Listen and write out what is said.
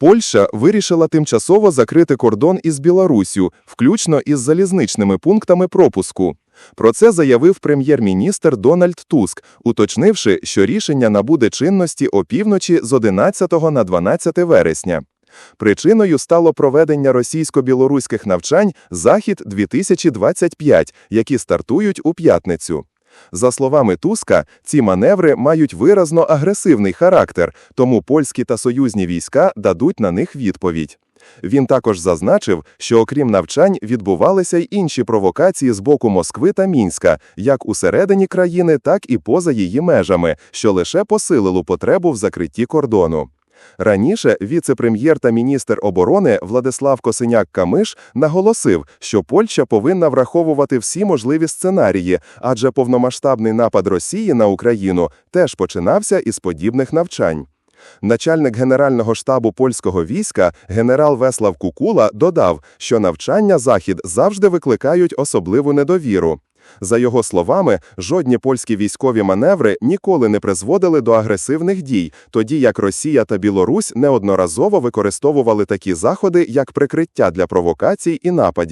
Польща вирішила тимчасово закрити кордон із Білоруссю, включно із залізничними пунктами пропуску. Про це заявив прем'єр-міністр Дональд Туск, уточнивши, що рішення набуде чинності опівночі з 11 на 12 вересня. Причиною стало проведення російсько-білоруських навчань «Захід-2025», які стартують у п'ятницю. За словами Туска, ці маневри мають виразно агресивний характер, тому польські та союзні війська дадуть на них відповідь. Він також зазначив, що окрім навчань відбувалися й інші провокації з боку Москви та Мінська, як усередині країни, так і поза її межами, що лише посилило потребу в закритті кордону. Раніше віце-прем'єр та міністр оборони Владислав Косиняк-Камиш наголосив, що Польща повинна враховувати всі можливі сценарії, адже повномасштабний напад Росії на Україну теж починався із подібних навчань. Начальник Генерального штабу польського війська генерал Веслав Кукула додав, що навчання Захід завжди викликають особливу недовіру. За його словами, жодні польські військові маневри ніколи не призводили до агресивних дій, тоді як Росія та Білорусь неодноразово використовували такі заходи як прикриття для провокацій і нападів.